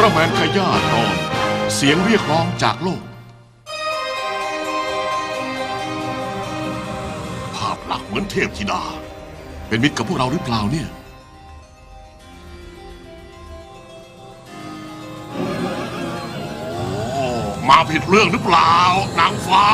ตร้าแมนขย่าตอน เสียงเรียกร้องจากโลก ภาพลักษณ์เหมือนเทพธิดา เป็นมิตรกับพวกเราหรือเปล่าเนี่ย โอ้ มาผิดเรื่องหรือเปล่า นางฟ้า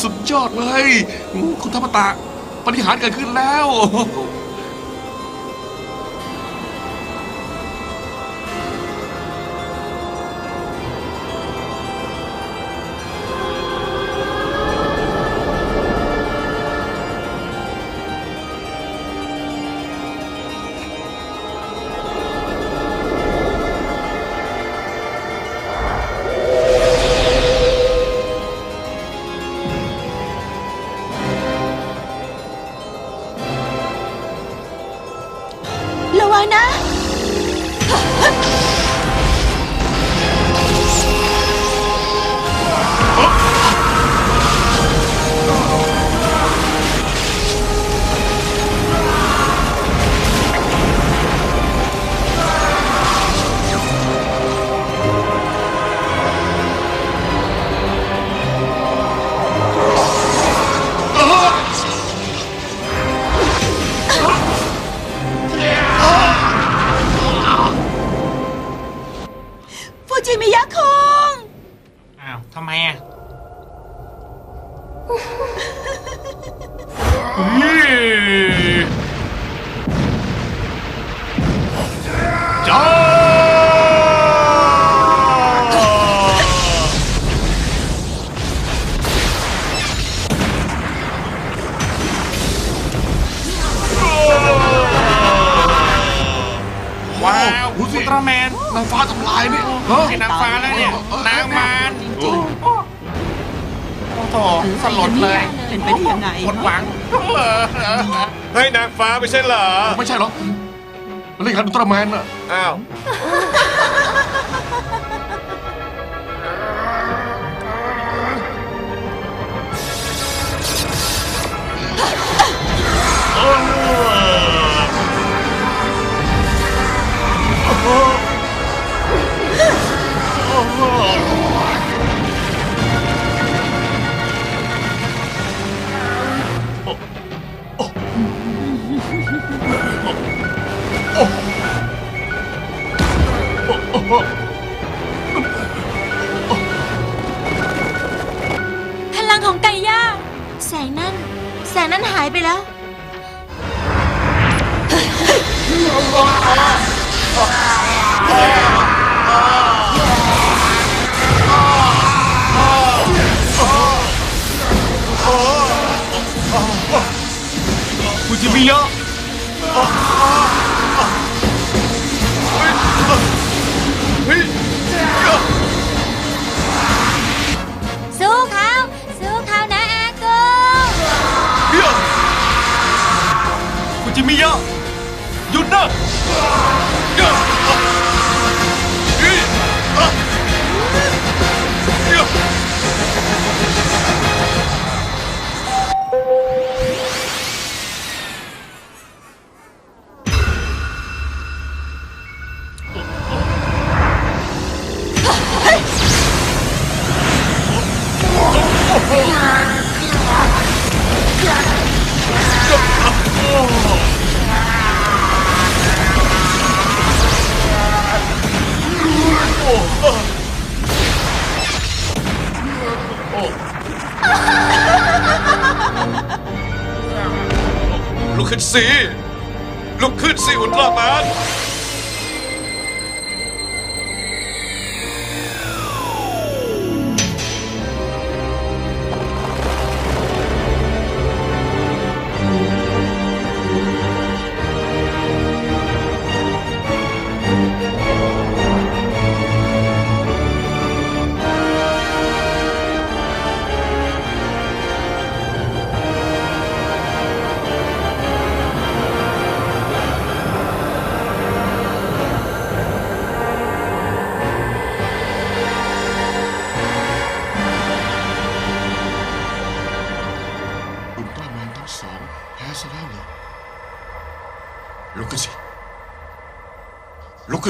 สุดยอดเลย คุณธรรมตะปฏิหารเกิดขึ้นแล้ว จ้าว้าวดูสิอุลตร้าแมนนางฟ้าทำลายเนี่ยฮะไอ้นางฟ้าแล้วเนี่ยนางมารโอ้โอ้โหสลดเลยเป็นไปได้ยังไงหมดหวัง เฮ้ยนางฟ้าไม่ใช่เหรอ ไม่ใช่หรอ กเรียกกันอุลตร้าแมนน่ะ อ้าวายไปแล้วฟูจิมิยะ มิยะหยุดนะ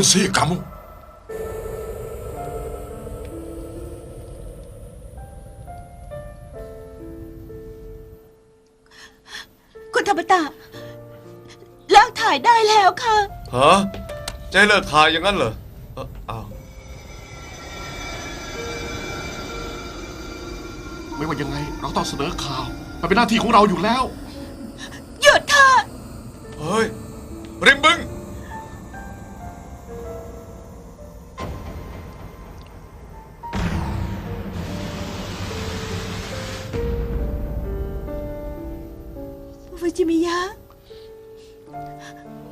ขึ้นสิกามุคุณธรรมตะเลิกถ่ายได้แล้วค่ะ ฮะจะให้เลิกถ่ายอย่างนั้นเหรอเอ้าอ้าวไม่ว่ายังไง เราต้องเสนอข่าวมันเป็นหน้าที่ของเราอยู่แล้ว หยุดค่ะ เฮ้ยริมบึง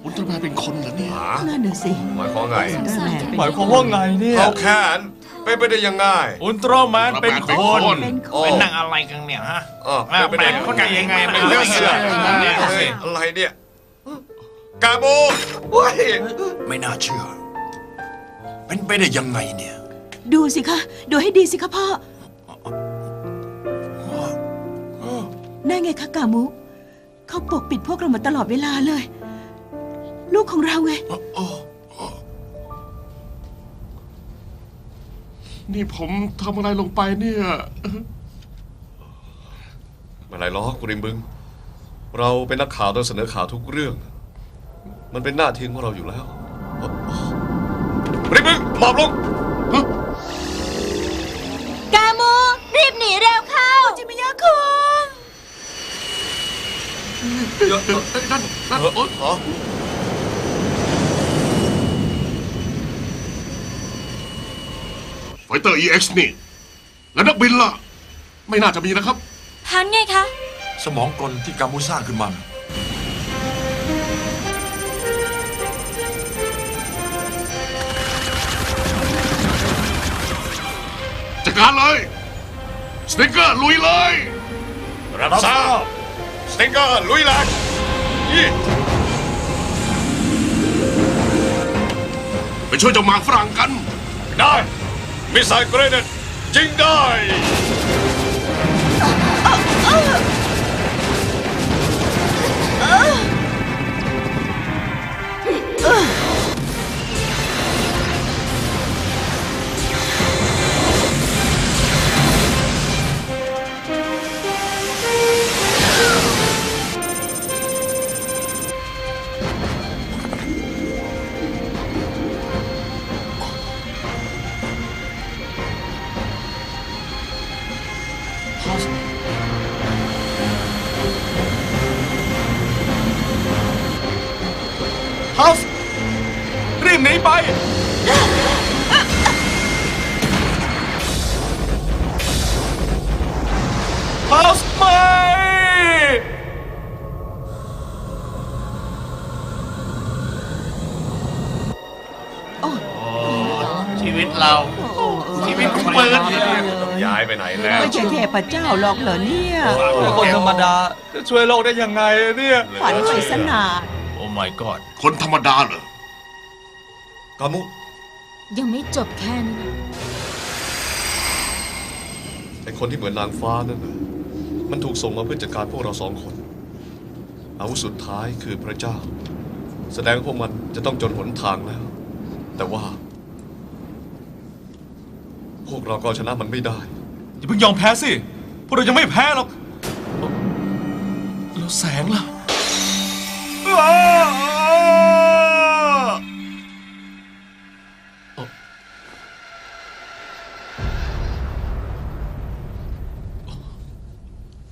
อุลตร้าแมนเป็นคนเหรอเนี่ย นั่นน่ะสิหมายความไงหมายความว่าไงเนี่ยเขาแค้นเป็นไปได้ยังไง อุลตร้าแมนเป็นคนเป็นคอ๋อนเป็นนั่งอะไรกันเนี่ยฮะอ๋ออ่าเป็นไปได้แปลกคนไหนยังไงไม่เรื่รู้องเสือเนี่ยเฮ้ยอะไรเนี่ยกาโบเฮ้ยไม่น่าเชื่อ เป็นไปได้ยังไงเนี่ย ดูสิคะ ดูให้ดีสิคะพ่อนั่นไงคะกามุ เขาปกปิดพวกเรามาตลอดเวลาเลย ลูกของเราไง นี่ผมทำอะไรลงไปเนี่ย ไม่ไรหรอกคุณริมบึง เราเป็นนักข่าวต้องเสนอข่าวทุกเรื่อง มันเป็นหน้าที่ของเราอยู่แล้วริมบึงหมอบลง เอ้ยนั่นนั่นโอ๊ยอ๋อไฟเตอร์ EX นี่ แล้วนักบินล่ะ ไม่น่าจะมีนะครับฮันไงคะ สมองกลที่กามุสร้างขึ้นมาน่ะจัดการเลยสเต็กเกอร์ลุยเลย รับทราบ สติงเกอร์ลุยแหลกยี่ไปช่วยเจ้าหมากฝรั่งกัน ได้มิสไซล์เกรเนตยิงได้เตของย้ายไปไหนแล้วไม่ใช่เทพเจ้าหรอกเหรอเนี่ยคนธรรมดาจะช่วยโลกได้ยังไงเนี่ย ฝันไปสนาโอ้ my god คนธรรมดาเหรอกามุยังไม่จบแค่นี้นะไอคนที่เหมือนนางฟ้านั่นน่ะมันถูกส่งมาเพื่อจัดการพวกเราสองคน อาวุธสุดท้ายคือพระเจ้า แสดงว่าพวกมันจะต้องจนหนทางแล้ว แต่ว่า พวกเราก็เอาชนะมันไม่ได้ อย่าเพิ่งยอมแพ้สิ พวกเรายังไม่แพ้หรอก แล้วแสงล่ะ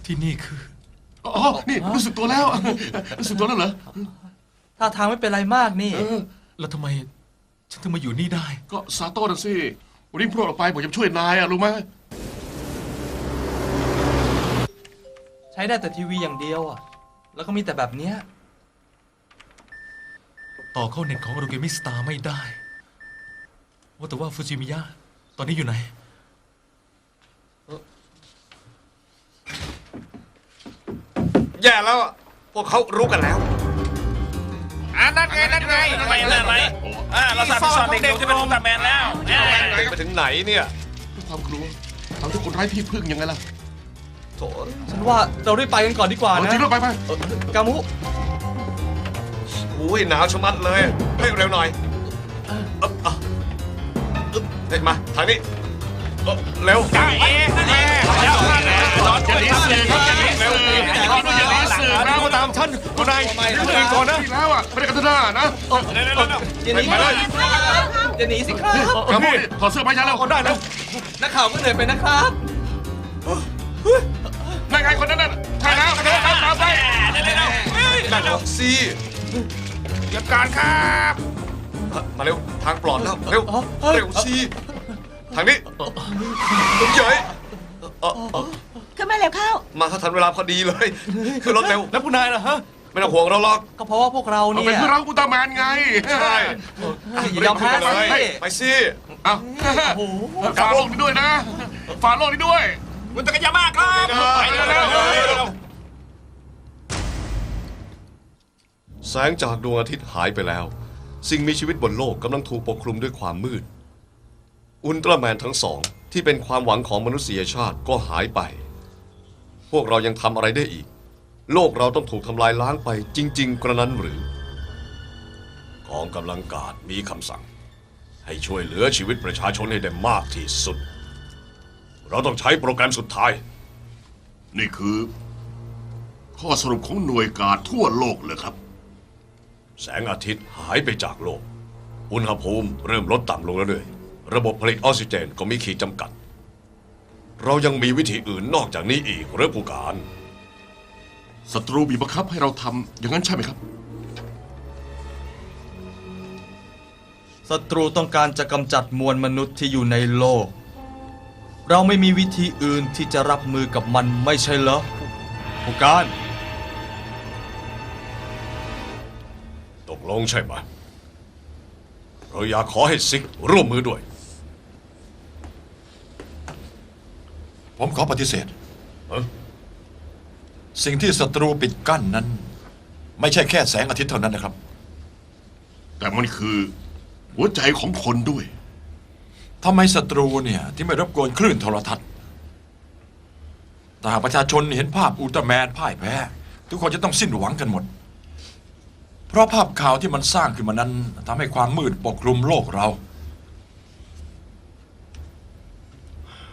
ที่นี่คือ อ๋อ นี่รู้สึกตัวแล้ว รู้สึกตัวแล้วเหรอ ท่าทางไม่เป็นไรมากนี่ เออ แล้วทำไม ฉันถึงมาอยู่นี่ได้ ก็ซาโต้นะสิ วันนี้พวกเราไปผมจะช่วยนายอะรู้ไหมใช้ได้แต่ทีวีอย่างเดียวอะ แล้วก็มีแต่แบบเนี้ย ต่อเข้าเน็ตของโรเกมิสตาร์ไม่ได้ ว่าแต่ว่าฟูจิมิยะตอนนี้อยู่ไหน แย่แล้วอะพวกเขารู้กันแล้ว อ่านั่นไง นั่นไง ไปนั่นไหนอ่าเราสามารถสอนเด็กๆจะเป็นอุลตร้าแมนแล้วอ่าไปถึงไหนเนี่ยด้วยความกลัวทำให้คนไร้ที่พึ่งยังไงล่ะโถฉันว่าเรารีบไปกันก่อนดีกว่าเอานะจริงแล้วไปไปเออกามุโอ้ยหนาวชะมัดเลยให้เร็วหน่อยเฮ้ยมาทางนี้เอ้อเร็ว จ้าเอ๋นั่นเองแล้วอย่าหนีสื่อครับอย่าหนีสื่ออย่าหนีสื่ อนะมาตามฉันคุณนายยืนก่อนนะที่แล้วอะไม่ได้กันท่านะอย่าหนีครับอย่าหนีสิครับกระโดดถอดเสื้อผ้ายันแล้วได้แล้วนักข่าวก็เหนื่อยไปนะครับนั่นไงคนนั้นน่ะใช่แล้วตามตามไปนั่นออกซีเก็บการครับมาเร็วทางปลอดแล้วเร็วเร็วซีทางนี้ลุงเหยยเอ่อเอ่อ ขึ้นมาแล้วเข้ามาทันเวลาพอดีเลย คือรถเร็ว แล้วคุณนายล่ะฮะ ไม่ต้องห่วงเราหรอกก็เพราะว่าพวกเราเราเนี่เป็นยเพื่อนรักอุลตร้าแมนไงใช่อย่ายอมแพ้ไปสิเลยไปสิเอาฝาโลกนี้ด้วยนะฝาโลกนี้ด้วย คุณตะกยามากครับไปเร็วแสงจากดวงอาทิตย์หายไปแล้ว สิ่งมีชีวิตบนโลกกำลังถูกปกคลุมด้วยความมืด อุลตร้าแมนทั้งสองที่เป็นความหวังของมนุษยชาติก็หายไป พวกเรายังทำอะไรได้อีก โลกเราต้องถูกทำลายล้างไปจริง ๆ กระนั้นหรือ กองกำลังกาดมีคำสั่ง ให้ช่วยเหลือชีวิตประชาชนให้ได้มากที่สุด เราต้องใช้โปรแกรมสุดท้าย นี่คือ ข้อสรุปของหน่วยการทั่วโลกเลยครับ แสงอาทิตย์หายไปจากโลก อุณหภูมิเริ่มลดต่ำลงเรื่อยๆระบบผลิตออกซิเจนก็มีขีดจำกัด เรายังมีวิธีอื่นนอกจากนี้อีกหรือผู้การ ศัตรูบีบบังคับให้เราทำอย่างนั้นใช่ไหมครับ ศัตรูต้องการจะกำจัดมวลมนุษย์ที่อยู่ในโลก เราไม่มีวิธีอื่นที่จะรับมือกับมันไม่ใช่เหรอผู้การ ตกลงใช่ไหมเราอยากขอให้ซิกร่วมมือด้วย ผมขอปฏิเสธ เอ้อสิ่งที่ศัตรูปิดกั้นนั้น ไม่ใช่แค่แสงอาทิตย์เท่านั้นนะครับ แต่มันคือหัวใจของคนด้วย ทำไมศัตรูเนี่ยที่ไม่รบกวนคลื่นโทรทัศน์แต่หากประชาชนเห็นภาพอุลตร้าแมนพ่ายแพ้ ทุกคนจะต้องสิ้นหวังกันหมด เพราะภาพข่าวที่มันสร้างขึ้นมานั้นทำให้ความมืดปกคลุมโลกเรา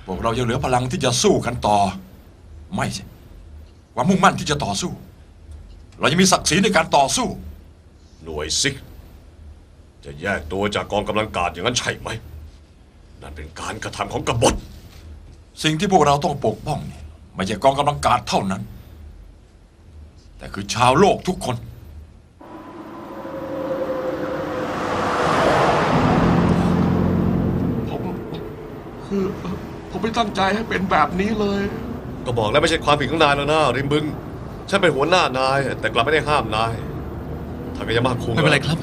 พวกเรายังเหลือพลังที่จะสู้กันต่อ ไม่ใช่ความมุ่งมั่นที่จะต่อสู้ เรายังมีศักดิ์ศรีในการต่อสู้ หน่วยซิก จะแยกตัวจากกองกำลังกาดอย่างนั้นใช่ไหม นั่นเป็นการกระทำของกบฏ สิ่งที่พวกเราต้องปกป้องเนี่ยไม่ใช่กองกำลังกาดเท่านั้น แต่คือชาวโลกทุกคน ผมคือผม ไม่ตั้งใจให้เป็นแบบนี้เลย ก็บอกแล้วไม่ใช่ความผิดของนายแล้วนะริมบึง ฉันเป็นหัวหน้านาย แต่กลับไม่ได้ห้ามนายทากายามาคุงไม่เป็นไรครับ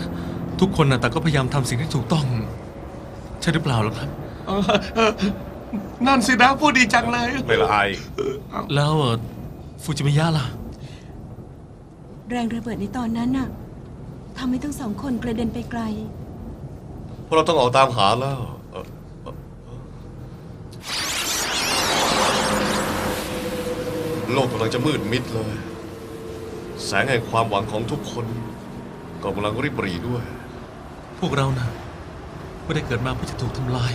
ทุกคนนะแต่ก็พยายามทำสิ่งที่ถูกต้อง ใช่หรือเปล่าล่ะครับ เออเออนั่นสินะพูดดีจังเลย ไม่ละอายแล้วเอ่อฟูจิมิยะล่ะ แรงระเบิดในตอนนั้นน่ะทำให้ทั้งสองคนกระเด็นไปไกลพวกเราต้องออกตามหาแล้ว โลกกำลังจะมืดมิดเลย แสงแห่งความหวังของทุกคน ก็กำลังริบหรี่ด้วย พวกเรานะไม่ได้เกิดมาเพื่อจะถูกทำลาย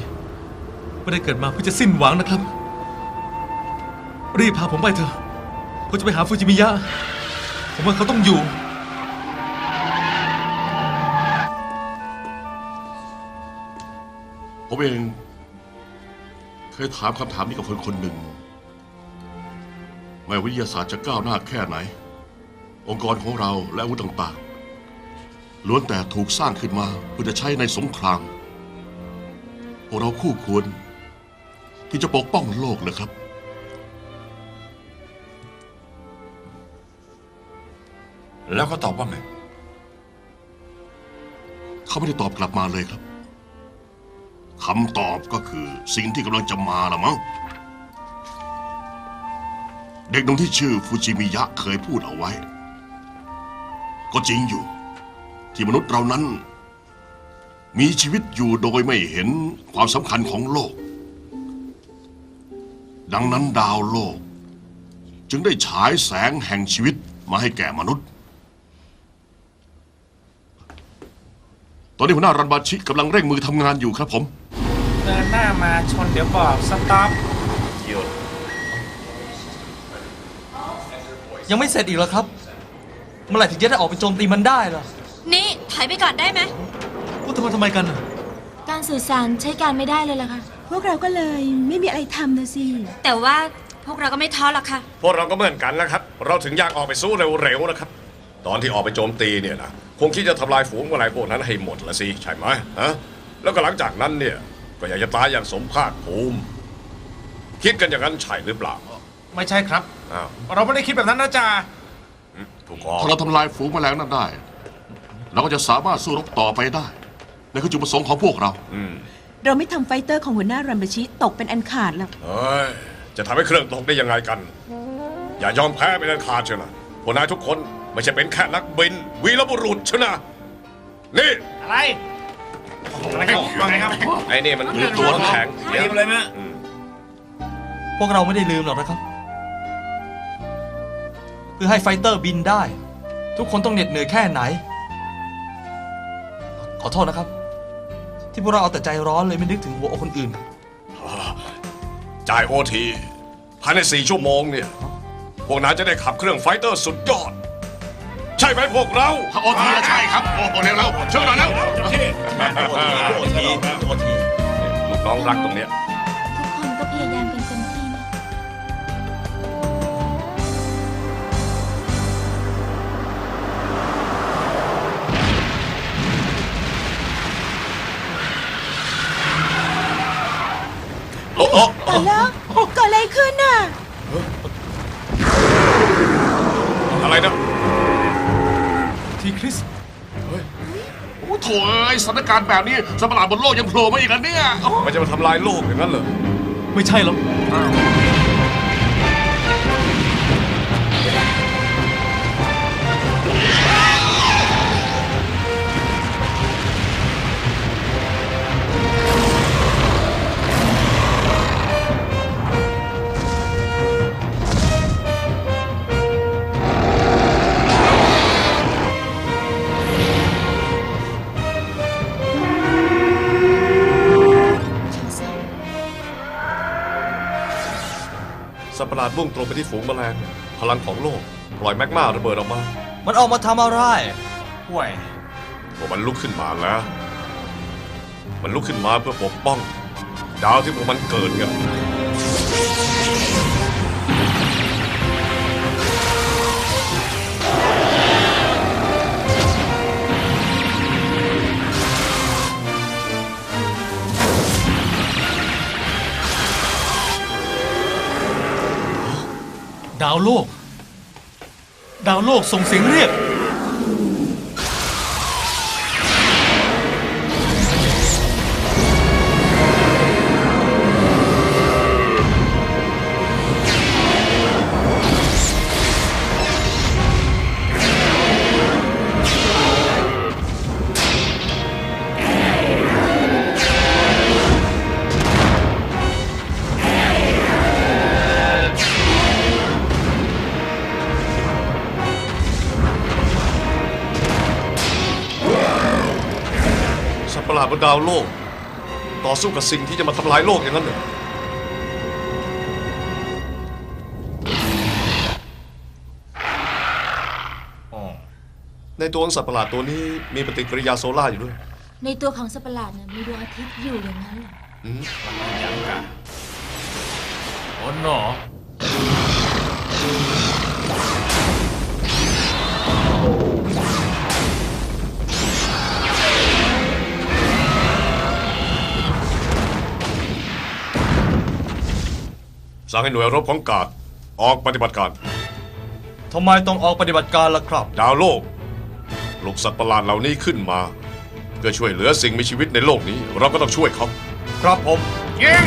ไม่ได้เกิดมาเพื่อจะสิ้นหวังนะครับ รีบพาผมไปเถอะผมจะไปหาฟูจิมิยะ ผมว่าเขาต้องอยู่ ผมเอง เคยถามคำถามนี้กับคนคนหนึ่ง แม้วิทยาศาสตร์จะก้าวหน้าแค่ไหน องค์กรของเราและอาวุธต่างๆล้วนแต่ถูกสร้างขึ้นมาเพื่อจะใช้ในสงครามพวกเราคู่ควร ที่จะปกป้องโลกเลยครับ แล้วเขาตอบว่าไงเขาไม่ได้ตอบกลับมาเลยครับคำตอบก็คือสิ่งที่กำลังจะมาละมั้ง เด็กหนุ่มที่ชื่อฟูจิมิยะเคยพูดเอาไว้ ก็จริงอยู่ ที่มนุษย์เรานั้น มีชีวิตอยู่โดยไม่เห็นความสำคัญของโลก ดังนั้นดาวโลก จึงได้ฉายแสงแห่งชีวิตมาให้แก่มนุษย์ ตอนนี้หัวหน้ารันบาชิกำลังเร่งมือทำงานอยู่ครับผม เดินหน้ามาชนเดี๋ยวบอก สต็อป หยุด ยังไม่เสร็จอีกเหรอครับ เมื่อไหร่ถึงจะได้ออกไปโจมตีมันได้ล่ะนี่ถอยไปก่อนได้ไหม พูดทำไมทำไมกันน่ะการสื่อสารใช้การไม่ได้เลยล่ะค่ะ พวกเราก็เลยไม่มีอะไรทำนะสิ แต่ว่าพวกเราก็ไม่ท้อหรอกค่ะ พวกเราก็เหมือนกันนะครับ เราถึงอยากออกไปสู้เร็วๆนะครับ ตอนที่ออกไปโจมตีเนี่ยนะคงคิดจะทำลายฝูงแมลงพวกนั้นให้หมดละสิใช่ไหมฮะแล้วก็หลังจากนั้นเนี่ยก็อยากจะตายอย่างสมภาคภูมิ คิดกันอย่างนั้นใช่หรือเปล่า ไม่ใช่ครับ อ้าวเราไม่ได้คิดแบบนั้นนะจ่าอืมถูกต้องถ้าเราทำลายฝูงแมลงนั้นได้ เราก็จะสามารถสู้รบต่อไปได้นั่นคือจุดประสงค์ของพวกเรา อืมเราไม่ทำไฟเตอร์ของหัวหน้ารัมเบชิตกเป็นอันขาดหรอก เฮ้ย จะทำให้เครื่องตกได้ยังไงกัน อย่ายอมแพ้เป็นอันขาดเชียวนะพวกนายทุกคนไม่ใช่เป็นแค่นักบิน วีรบุรุษเชียวนะ นี่ อะไรอะไรครับว่าไงครับไอ้นี่มันหรือตัวน้ำแข็งรีบเลยนะอืมพวกเราไม่ได้ลืมหรอกนะครับ เพื่อให้ไฟเตอร์บินได้ ทุกคนต้องเหน็ดเหนื่อยแค่ไหน ขอโทษนะครับ ที่พวกเราเอาแต่ใจร้อนเลยไม่นึกถึงหัวอกคนอื่น จ่ายโอทีภายในสี่ชั่วโมงเนี่ย พวกนายจะได้ขับเครื่องไฟเตอร์สุดยอด ใช่ไหมพวกเราถ้าโอทีใช่ครับ โอ้โหเร็วแล้วช่วยหน่อยแล้วลูกน้องรักตรงเนี้ย แล้วเกิดอะไรขึ้นน่ะ อะไรนะ ทีคริสโอ้โถเอ้ยสถานการณ์แบบนี้สัตว์ประหลาดบนโลกยังโผล่มาอีกแล้วเนี่ยโอ้มันจะมาทำลายโลกอย่างนั้นเหรอ ไม่ใช่หรอก สัตว์ประหลาดมุ่งตรงไปที่ฝูงแมลง พลังของโลก ปล่อยแมกมาระเบิดออกมา มันออกมาทำอะไรห่วย พวกมันลุกขึ้นมาแล้ว มันลุกขึ้นมาเพื่อปกป้อง ดาวที่พวกมันเกิดไง ดาวโลก ดาวโลกส่งเสียงเรียก บนดาวโลก ต่อสู้กับสิ่งที่จะมาทำลายโลกอย่างนั้นเหรอในตัวของสัตว์ประหลาดตัวนี้มีปฏิกิริยาโซล่าร์อยู่ด้วย ในตัวของสัตว์ประหลาดน่ะมีดวงอาทิตย์อยู่อย่างนั้นเหรออืมโอ้หนอ สั่งให้หน่วยรบของกาดออกปฏิบัติการทำไมต้องออกปฏิบัติการล่ะครับ ดาวโลกปลุกสัตว์ประหลาดเหล่านี้ขึ้นมา เพื่อช่วยเหลือสิ่งมีชีวิตในโลกนี้ เราก็ต้องช่วยเขา ครับผม ยิง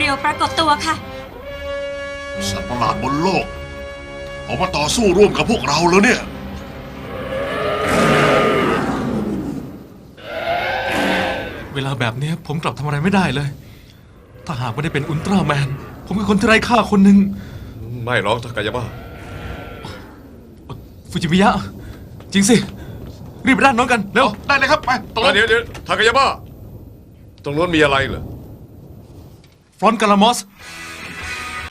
เร็วปรากฏตัวค่ะ สัตว์ประหลาดบนโลก ออกมาต่อสู้ร่วมกับพวกเราแล้วเนี่ย เวลาแบบเนี้ยผมกลับทำอะไรไม่ได้เลย ถ้าหากไม่ได้เป็นอุลตร้าแมน ผมคือคนที่ไร้ค่าคนหนึ่งไม่หรอกทากายาม่าฟูจิมิยะ จริงสิ รีบไปด้านโน้นกัน เร็ว ได้เลยครับ ไปตรงเดี๋นั้ยวนเดี๋ยวทากายาม่าตรงนู้นมีอะไรเหรอ ฟร